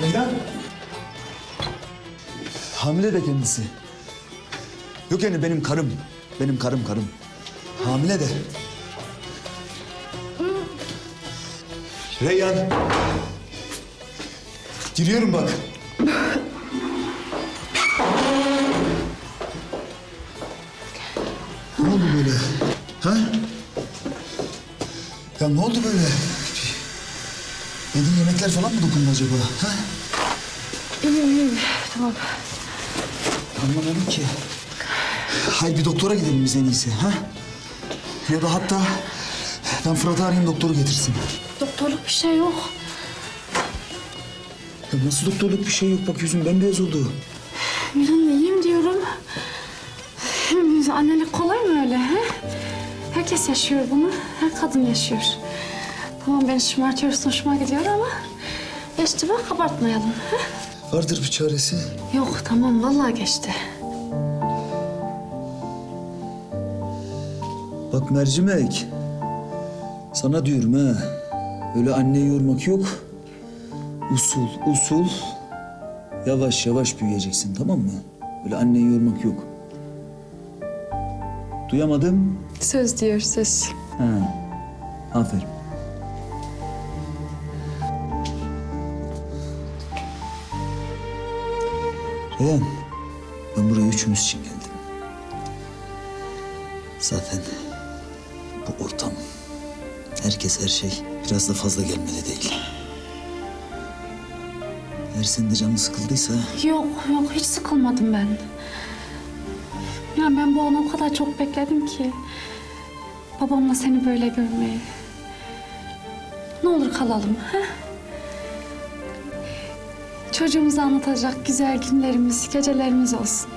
Neden? Hamile de kendisi. Yok yani benim karım. Benim karım karım. Hamile de. Reyhan. Giriyorum bak. Ne oldu böyle? Ha? Ya ne oldu böyle? Yediğin yemekler falan mı dokundu acaba? Ha? İyiyim iyiyim. Tamam. Anlamadım ki. Hayır bir doktora gidelim biz en iyisi. Ha? Ya da hatta ben Fırat'ı arayayım doktoru getirsin. Doktorluk bir şey yok. Ya nasıl doktorluk bir şey yok bak yüzüm bembeyaz oldu. Miran iyiyim diyorum. Annelik kolay mı öyle? He? Herkes yaşıyor bunu. Her kadın yaşıyor. Tamam beni şımartıyorsun hoşuma gidiyor ama... Geçti bak abartmayalım. He? Vardır bir çaresi. Yok tamam vallahi geçti. Bak mercimek. Sana diyorum ha. Öyle anneyi yormak yok. Usul usul. Yavaş yavaş büyüyeceksin tamam mı? Öyle anneyi yormak yok. Duyamadım. Söz diyor söz. Ha. Aferin. Reyhan, ben buraya üçümüz için geldim. Zaten bu ortam, herkes her şey biraz da fazla gelmeli değil. Eğer senin de canın sıkıldıysa Yok yok hiç sıkılmadım ben. Yani ben bu anı o kadar çok bekledim ki. Babamla seni böyle görmeyi. Ne olur kalalım. He? Çocuğumuza anlatacak güzel günlerimiz, gecelerimiz olsun.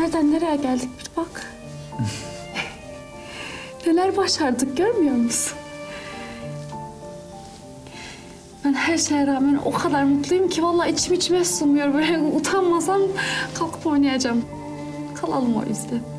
Nereden nereye geldik bir bak. Neler başardık görmüyor musun? Ben her şeye rağmen o kadar mutluyum ki vallahi içim içime sığmıyor. Böyle utanmasam kalkıp oynayacağım. Kalalım o yüzden.